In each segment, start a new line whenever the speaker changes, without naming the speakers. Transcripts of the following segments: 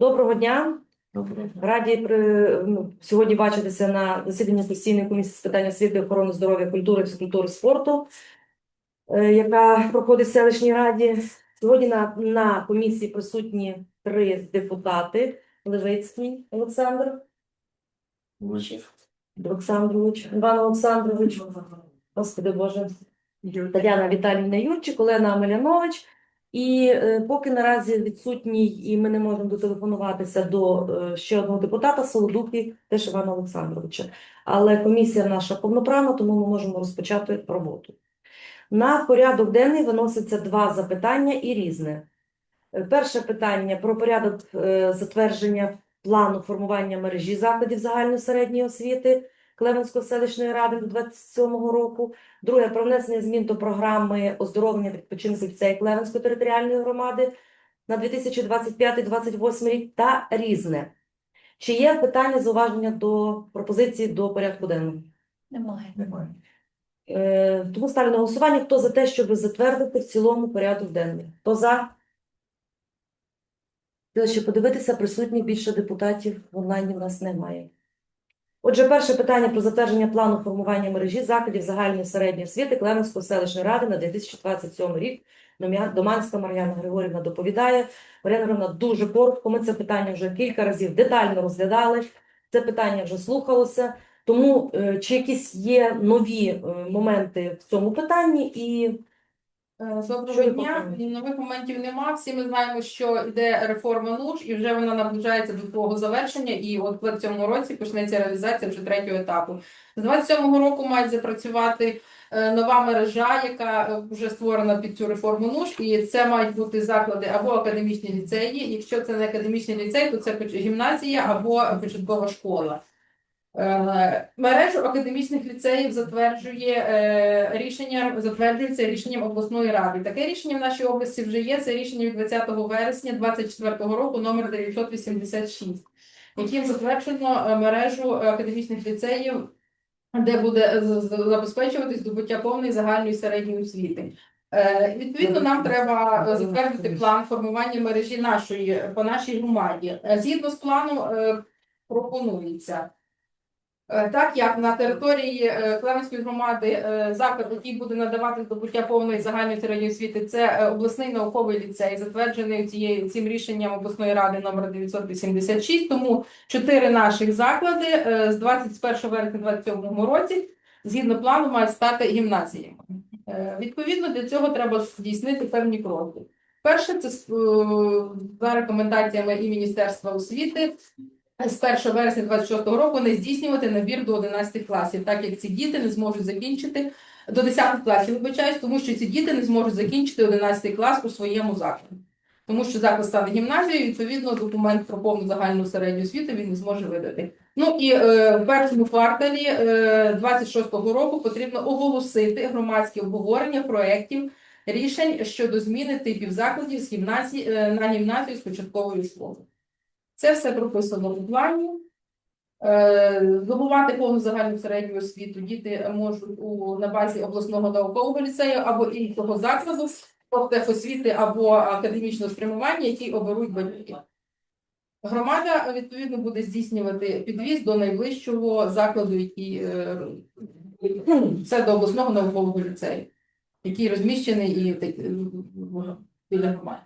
Доброго дня. Раді при- ну, сьогодні бачитися на засіданні постійної комісії з питань освіти, охорони здоров'я, культури, фізкультури, спорту, е, яка проходить в селищній раді. Сьогодні на, на комісії присутні три депутати: Левицький Олександр. Олександрович, Іван Олександрович, Господи Боже, Тетяна Віталіївна Юрчик, Олена Милянович. І е, поки наразі відсутній, і ми не можемо дотелефонуватися до е, ще одного депутата Солодухи, теж Івана Олександровича. Але комісія наша повноправна, тому ми можемо розпочати роботу. На порядок денний виноситься два запитання і різне. Е, Перше питання про порядок затвердження плану формування мережі закладів загальної середньої освіти Клевенської селищної ради до 27 року. Друге про внесення змін до програми оздоровлення відпочинку ліцею Клевенської територіальної громади на 2025-2028 рік та різне. Чи є питання, зауваження до пропозиції до порядку денного?
Немає.
Е, тому ставлю на голосування. Хто за те, щоб затвердити в цілому порядок денний? Хто за? Хотіла ще подивитися, присутніх більше депутатів в онлайні в нас немає. Отже, перше питання про затвердження плану формування мережі закладів загальної середньої освіти Клеменської селищної ради на 2027 рік. Доманська Мар'яна Григорівна доповідає. Мар'яна Григорівна дуже коротко. Ми це питання вже кілька разів детально розглядали. Це питання вже слухалося. Тому е, чи якісь є нові е, моменти в цьому питанні і
Е,
Що
Доброго дня. Нових моментів нема. Всі ми знаємо, що йде реформа НУШ, і вже вона наближається до свого завершення. І от в цьому році почнеться реалізація вже третього етапу. З 27-го року має запрацювати е, нова мережа, яка е, вже створена під цю реформу НУШ. І це мають бути заклади або академічні ліцеї. Якщо це не академічний ліцей, то це гімназія або початкова школа. Е, Мережу академічних ліцеїв затверджує е, рішення, затверджується рішенням обласної ради. Таке рішення в нашій області вже є. Це рішення від 20 вересня 2024 року, номер 986, яким затверджено е, мережу академічних ліцеїв, де буде з- з- забезпечуватись здобуття повної загальної середньої освіти. Відповідно, нам треба затвердити план формування мережі нашої по нашій громаді. Згідно з планом пропонується. Е, Так як на території е, Клевенської громади е, заклад, який буде надавати здобуття повної загальної середньої освіти, це обласний науковий ліцей, затверджений цією цим рішенням обласної ради номер 986. Тому чотири наших заклади з 21 вересня 2027 році, згідно плану, мають стати гімназіями. Відповідно, для цього треба здійснити певні кроки. Перше, це за рекомендаціями і Міністерства освіти з 1 вересня 26 року не здійснювати набір до 11 класів, так як ці діти не зможуть закінчити до 10 класів, вибачаюсь, тому що ці діти не зможуть закінчити 11 клас у своєму закладі. Тому що заклад стане гімназією, відповідно, документ про повну загальну середню освіту він не зможе видати. Ну і е, в першому кварталі е, 26-го року потрібно оголосити громадське обговорення проєктів рішень щодо зміни типів закладів з гімназії е, на гімназію з початковою школою. Це все прописано в плані. Е, Здобувати повну загальну середню освіту діти можуть у, на базі обласного наукового ліцею або іншого закладу, освіти або академічного спрямування, який оберуть батьки. Громада відповідно буде здійснювати підвіз до найближчого закладу, який е, це до обласного наукового ліцею, який розміщений і е, біля громади.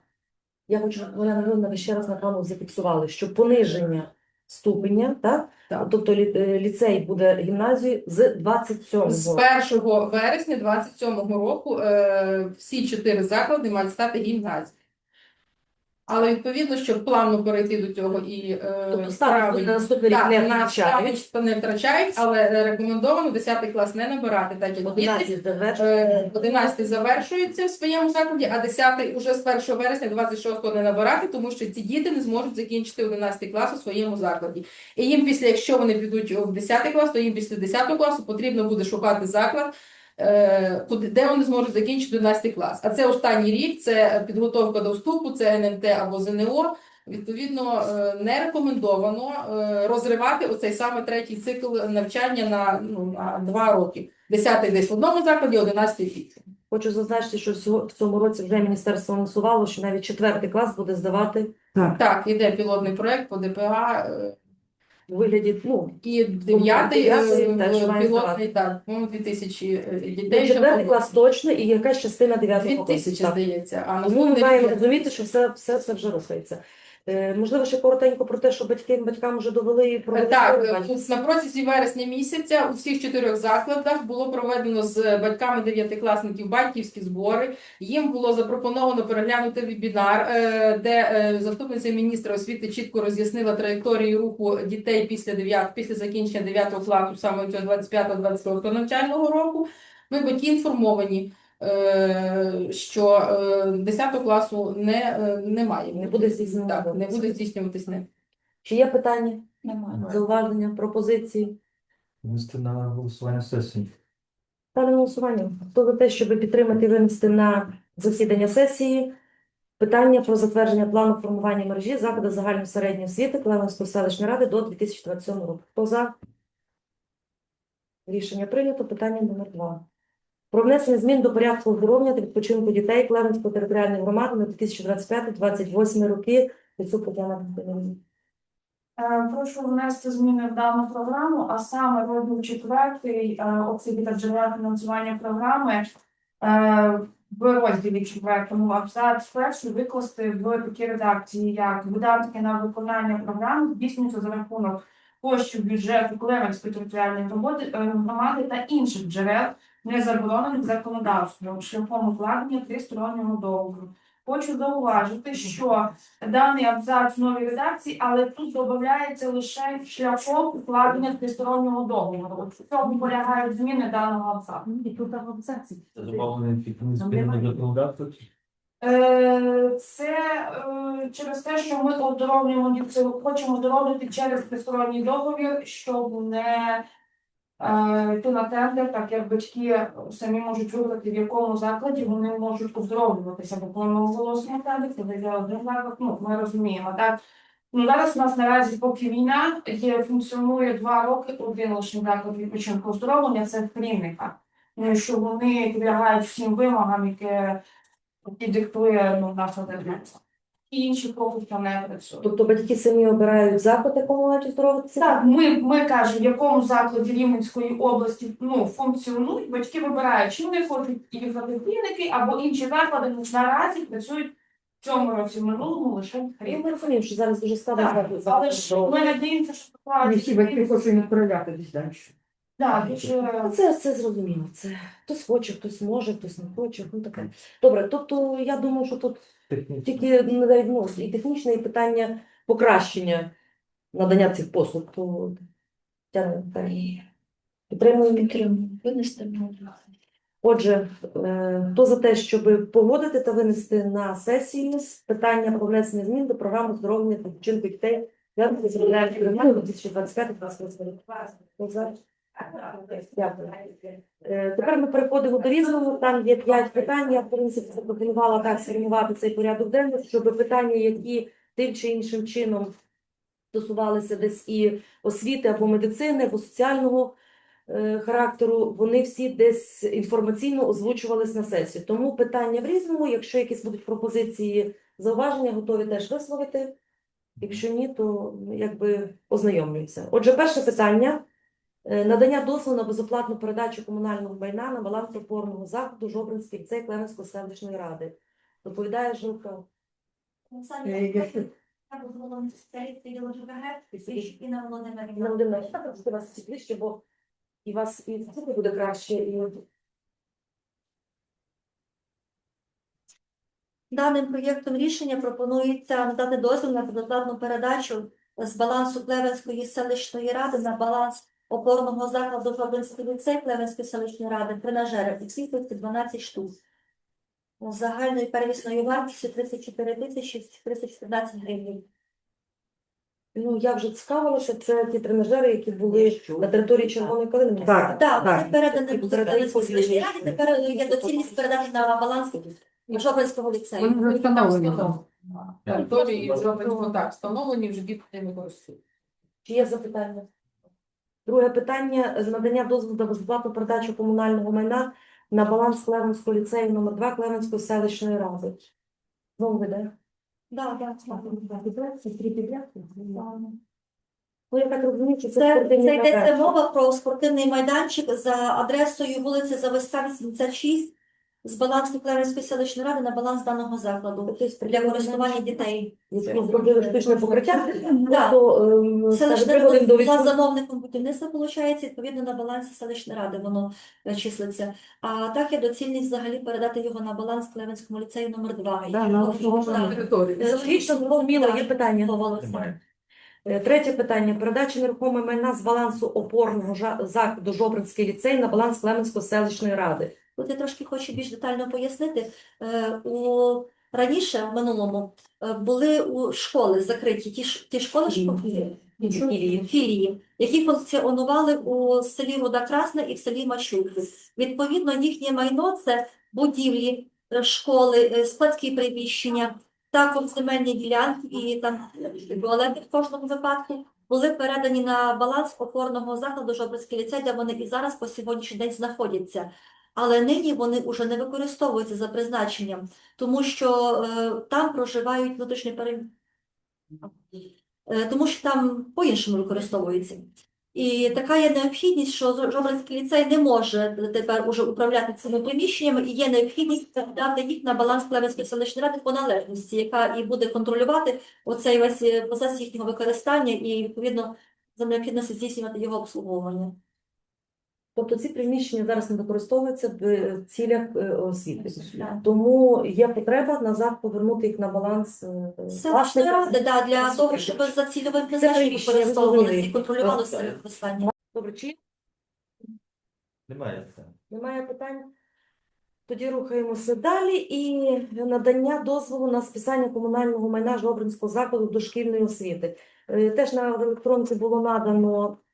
Я хочу, щоб Олена Григорівна, ви ще раз на камеру зафіксували, що пониження ступеня, так?
Так.
Тобто лі- е, ліцей буде гімназією з 27-го.
З 1 вересня 27-го року е, всі чотири заклади мають стати гімназіями. Але відповідно, щоб плавно перейти до цього і е,
Тобто ставки
правильно-
на наступний рік
Так,
не
на
втрачають.
ставки не втрачають, але е, рекомендовано 10 клас не набирати, так як діти
11 завершено.
Е, 11 завершується в своєму закладі, а 10 уже з 1 вересня 26 не набирати, тому що ці діти не зможуть закінчити 11 клас у своєму закладі. І їм після, якщо вони підуть в 10 клас, то їм після 10 класу потрібно буде шукати заклад, де вони зможуть закінчити 11 клас. А це останній рік, це підготовка до вступу, це НМТ або ЗНО. Відповідно, е, не рекомендовано е, розривати оцей саме третій цикл навчання на, ну, на два роки. Десятий десь в одному закладі, одинадцятий в іншому.
Хочу зазначити, що всього- в цьому році вже міністерство анонсувало, що навіть четвертий клас буде здавати
Так.
Так, іде пілотний проект по ДПА. Е,
у вигляді, ну,
І дев'ятий е,
має
пілотний, так, ну, 2000 тисячі дітей.
четвертий клас точно і якась частина дев'ятого класу.
2000, здається, а
Тому ми маємо розуміти, що все, все, все вже рухається. Е, можливо, ще коротенько про те, що батьки батькам вже довели провели
Так, е, на протязі вересня місяця у всіх чотирьох закладах було проведено з батьками дев'ятикласників батьківські збори. Їм було запропоновано переглянути вебінар, е, де заступниця міністра освіти чітко роз'яснила траєкторію руху дітей після 9, після закінчення 9 класу, саме цього 25-26 навчального року. Ми батьки інформовані. Е, Що е, 10 класу не, е, немає.
Не буде здійснювати.
Так, не буде здійснюватись не.
Чи є питання,
Немає.
зауваження, пропозиції?
Винести на голосування сесії.
Ставлю на голосування. Хто за те, щоб підтримати і винести на засідання сесії питання про затвердження плану формування мережі закладу загальної середньої освіти Клевенської селищної ради до 2027 року. Хто за? Рішення прийнято. Питання номер два. Про внесення змін до порядку оздоровлення та відпочинку дітей Клевенської територіальної громади на 2025-2028 роки.
Е, Прошу внести зміни в дану програму, а саме розділ четвертий е, обсяги та джерела фінансування програми е, в розділі четвертому абзац перший викласти в такій редакції, як видатки на виконання програми здійснюються за рахунок коштів бюджету Клевенської територіальної громади та інших джерел, не заборонених законодавством шляхом укладення тристороннього договору. Хочу зауважити, що даний абзац в новій редакції, але тут додається лише шляхом укладення тристороннього договору. От В цьому полягають зміни даного абзацу.
І тут в абзаці.
Це добавлено фіктивні зміни до законодавства.
Е, Це е, через те, що ми оздоровлюємо хочемо оздоровлювати через тристоронній договір, щоб не йти на тендер, так як батьки самі можуть вибрати, в якому закладі вони можуть оздоровлюватися. Бо коли ми оголосимо тендер, це йде один заклад, ну ми розуміємо, так. Ну, зараз у нас наразі, поки війна є, функціонує два роки один лише заклад відпочинку оздоровлення, це в Крівника. Ну, що вони підлягають всім вимогам, які які диктує ну, наша держава. І інші поки не працюють.
Тобто батьки самі обирають заклад, якому мають оздоровитися?
Так, ми, ми кажемо, в якому закладі Рівненської області ну, функціонують, батьки вибирають, чи вони хочуть їхати в клініки або інші заклади ну, наразі працюють в цьому році, в минулому лише
Я
Рівненській.
розумію, що зараз дуже складно
Так, але ж
до-
ми надіємося, що ситуація.
всі батьки хочуть відправляти десь далі.
Так,
Ну, Це, це зрозуміло. Це хтось хоче, хтось може, хтось не хоче. Ну таке. Добре, тобто я думаю, що тут тільки ну, навіть, ну, і технічне, і питання покращення надання цих послуг. То підтримуємо.
підтримую. Винести
Отже, е, хто за те, щоб погодити та винести на сесію з питання про внесення змін до програми оздоровлення та відпочинку дітей для 2025-2028 року? Дякую. Е, Тепер ми переходимо до різного. Там є п'ять питань. Я, в принципі, запропонувала так сформувати цей порядок денний, щоб питання, які тим чи іншим чином стосувалися десь і освіти або медицини, або соціального е, характеру, вони всі десь інформаційно озвучувались на сесію. Тому питання в різному. Якщо якісь будуть пропозиції, зауваження, готові теж висловити. Якщо ні, то якби ознайомлюються. Отже, перше питання. Е, Надання дозволу на безоплатну передачу комунального майна на баланс опорного закладу Жобринський ліцей Клевенської селищної ради. Доповідає Жилка.
Е,
трошки вас ближче, бо і вас і буде краще, і
Даним проєктом рішення пропонується надати дозвіл на безоплатну передачу з балансу Клевенської селищної ради на баланс опорного закладу Жобинський ліцей Клевенської селищної ради тренажери у кількості 12 штук. З Загальною первісною вартістю 34 тисячі 314 гривень.
ну я вже цікавилася. Це ті тренажери, які були на території Червоної Калини.
Так.
Так,
Так.
вони передані
І
до
передають
Клевенської селищної ради,
потім.
тепер є доцільність передати на баланс Жобинського ліцею.
Вони вже встановлені.
Території Жовтинського так встановлені, вже діти не використовують.
Чи є запитання? Друге питання з надання дозволу на безплатну передачу комунального майна на баланс Клевенського ліцею номер 2 Клевенської селищної ради. Знову веде.
Да, да,
підряд? Ну, я так розумію, що це,
Це,
спортивні
це йдеться
майданчики.
мова про спортивний майданчик за адресою вулиці Зависка, 86 з балансу Клевенської селищної ради на баланс даного закладу для користування дітей.
Які зробили штучне покриття.
Да.
Просто ем,
Селищна
скажімо, приводимо до
була
відсутності.
замовником будівництва, виходить, відповідно на балансі селищної ради воно е, числиться. А так є доцільність взагалі передати його на баланс Клевенському ліцею номер 2.
Да, на обслуговування.
території.
Логічно, зрозуміло, є питання. Е, Третє питання. Передача нерухомого майна з балансу опорного жа- закладу Жобринський ліцей на баланс Клеменської селищної ради.
Тут я трошки хочу більш детально пояснити. Е, У раніше, в минулому, е, були у школи закриті ті, ш- ті школи школи,
Філії.
філії, які функціонували у селі Руда Красна і в селі Мачулки. Відповідно, їхнє майно це будівлі, е, школи, складські приміщення, також земельні ділянки і там туалети в кожному випадку були передані на баланс опорного закладу Жобринський ліцей, де вони і зараз по сьогоднішній день знаходяться. Але нині вони вже не використовуються за призначенням, тому що е, там проживають внутрішні переміщення. Тому що там по-іншому використовується. І така є необхідність, що Жобринський ліцей не може тепер уже управляти цими приміщеннями, і є необхідність дати їх на баланс Клевенської селищної ради по належності, яка і буде контролювати оцей весь е, процес їхнього використання і відповідно за необхідності здійснювати його обслуговування.
Тобто ці приміщення зараз не використовуються в е, цілях е, освіти. Тому є потреба назад повернути їх на баланс е,
Селищної
власника.
да, для того, щоб за цільовим призначенням
приміщення
використовувалися
зрозумілі.
і контролювалося використання.
Добре, чи
Немає питань.
Немає питань? Тоді рухаємося далі і надання дозволу на списання комунального майна Жобринського закладу дошкільної освіти. Е, Теж на електронці було надано е,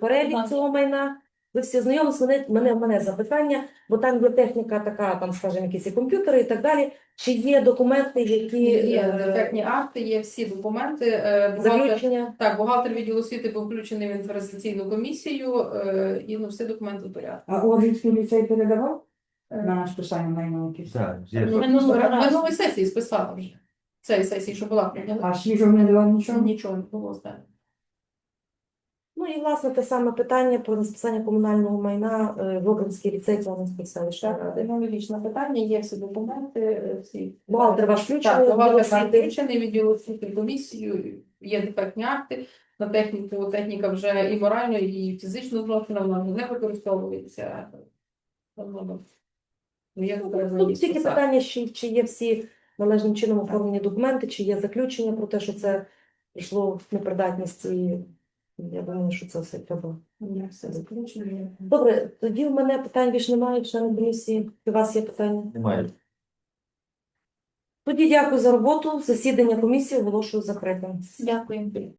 перелік цього майна. Ви всі знайомі, мене, мене, мене запитання, бо там є техніка така, там, скажімо, якісь і комп'ютери і так далі. Чи є документи, які
Є
е,
дефектні акти, є всі документи. Е, Бухгалтер, так, бухгалтер відділу освіти був включений в інвестиційну комісію, е, і ну, всі документи в порядку.
А Оржицький ліцей передавав
Е,
на наш списання майно?
Так, є.
Ну, Минулої сесії списала вже. Цієї сесії, що була прийнята.
А свіжого не давав нічого?
Нічого не було здано.
Ну і власне те саме питання про списання комунального майна е, Жобринський ліцей Кланської селищної
Так,
ради.
аналогічне питання, є всі документи, е, всі.
Бухгалтер ваш включений
Так, бухгалтер
освіти?
включений відділ освіти комісію, є дефектні акти. На техніку техніка вже і морально, і фізично зношена, вона не використовується. Ну, як
Тут тільки питання, чи, чи є всі належним чином оформлені документи, чи є заключення про те, що це прийшло в непридатність, і я думаю, що це все треба.
Все заключено.
Добре, тоді в мене питань більше немає, члени комісії. У вас є питання?
Немає.
Тоді дякую за роботу. Засідання комісії оголошую закритим.
Дякую.